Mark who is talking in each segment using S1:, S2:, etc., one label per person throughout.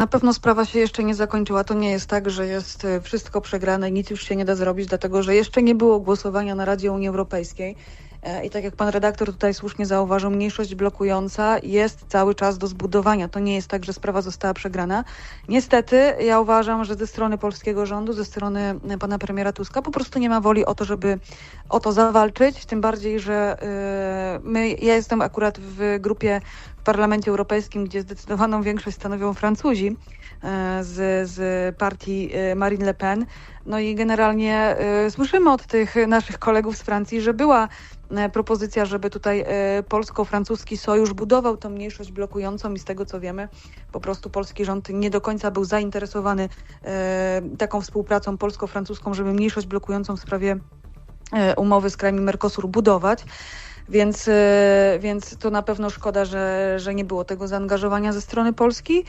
S1: Na pewno sprawa się jeszcze nie zakończyła. To nie jest tak, że jest e, wszystko przegrane, nic już się nie da zrobić, dlatego że jeszcze nie było głosowania na Radzie Unii Europejskiej. E, I tak jak pan redaktor tutaj słusznie zauważył, mniejszość blokująca jest cały czas do zbudowania. To nie jest tak, że sprawa została przegrana. Niestety, ja uważam, że ze strony polskiego rządu, ze strony e, pana premiera Tuska po prostu nie ma woli o to, żeby o to zawalczyć. Tym bardziej, że e, my, ja jestem akurat w grupie Parlamencie Europejskim, gdzie zdecydowaną większość stanowią Francuzi e, z, z partii e, Marine Le Pen. No i generalnie e, słyszymy od tych naszych kolegów z Francji, że była propozycja, żeby tutaj polsko-francuski sojusz budował tą mniejszość blokującą i z tego co wiemy, po prostu polski rząd nie do końca był zainteresowany taką współpracą polsko-francuską, żeby mniejszość blokującą w sprawie umowy z krajami Mercosur budować. Więc, e, więc to na pewno szkoda, że, że nie było tego zaangażowania ze strony Polski.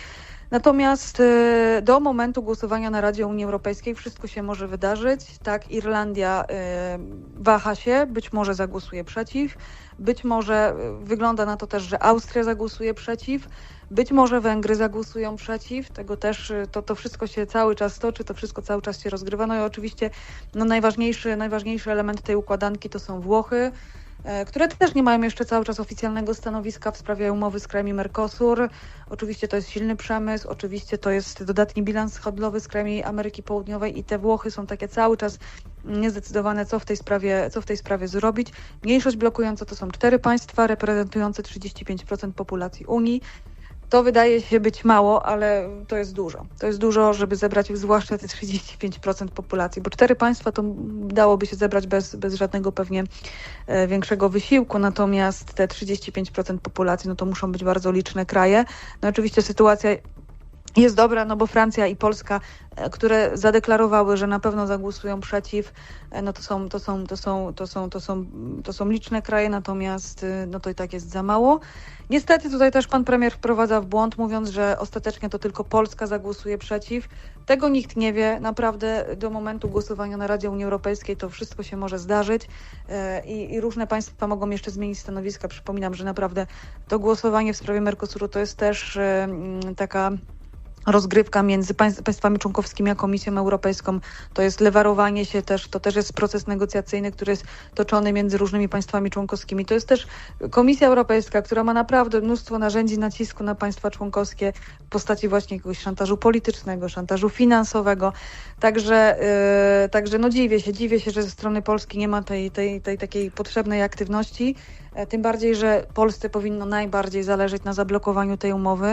S1: Natomiast e, do momentu głosowania na Radzie Unii Europejskiej wszystko się może wydarzyć. Tak, Irlandia e, waha się, być może zagłosuje przeciw, być może wygląda na to też, że Austria zagłosuje przeciw, być może Węgry zagłosują przeciw. Tego też to, to wszystko się cały czas toczy, to wszystko cały czas się rozgrywa. No i oczywiście no najważniejszy, najważniejszy element tej układanki to są Włochy które też nie mają jeszcze cały czas oficjalnego stanowiska w sprawie umowy z krajami Mercosur. Oczywiście to jest silny przemysł, oczywiście to jest dodatni bilans handlowy z krajami Ameryki Południowej i te Włochy są takie cały czas niezdecydowane, co w tej sprawie, co w tej sprawie zrobić. Mniejszość blokująca to są cztery państwa reprezentujące 35% populacji Unii. To wydaje się być mało, ale to jest dużo. To jest dużo, żeby zebrać zwłaszcza te 35% populacji, bo cztery państwa to dałoby się zebrać bez, bez żadnego pewnie e, większego wysiłku, natomiast te 35% populacji, no to muszą być bardzo liczne kraje. No oczywiście sytuacja jest dobra, no bo Francja i Polska, e, które zadeklarowały, że na pewno zagłosują przeciw, e, no to są, to są, to są, to są, to są, to są liczne kraje, natomiast e, no to i tak jest za mało. Niestety tutaj też pan premier wprowadza w błąd, mówiąc, że ostatecznie to tylko Polska zagłosuje przeciw. Tego nikt nie wie. Naprawdę do momentu głosowania na Radzie Unii Europejskiej to wszystko się może zdarzyć e, i, i różne państwa mogą jeszcze zmienić stanowiska. Przypominam, że naprawdę to głosowanie w sprawie Mercosuru to jest też taka rozgrywka między państw, państwami członkowskimi a Komisją Europejską. To jest lewarowanie się też, to też jest proces negocjacyjny, który jest toczony między różnymi państwami członkowskimi. To jest też Komisja Europejska, która ma naprawdę mnóstwo narzędzi nacisku na państwa członkowskie w postaci właśnie jakiegoś szantażu politycznego, szantażu finansowego. Także, yy, także no dziwię się, dziwię się, że ze strony Polski nie ma tej, tej, tej takiej potrzebnej aktywności. E, Tym bardziej, że Polsce powinno najbardziej zależeć na zablokowaniu tej umowy.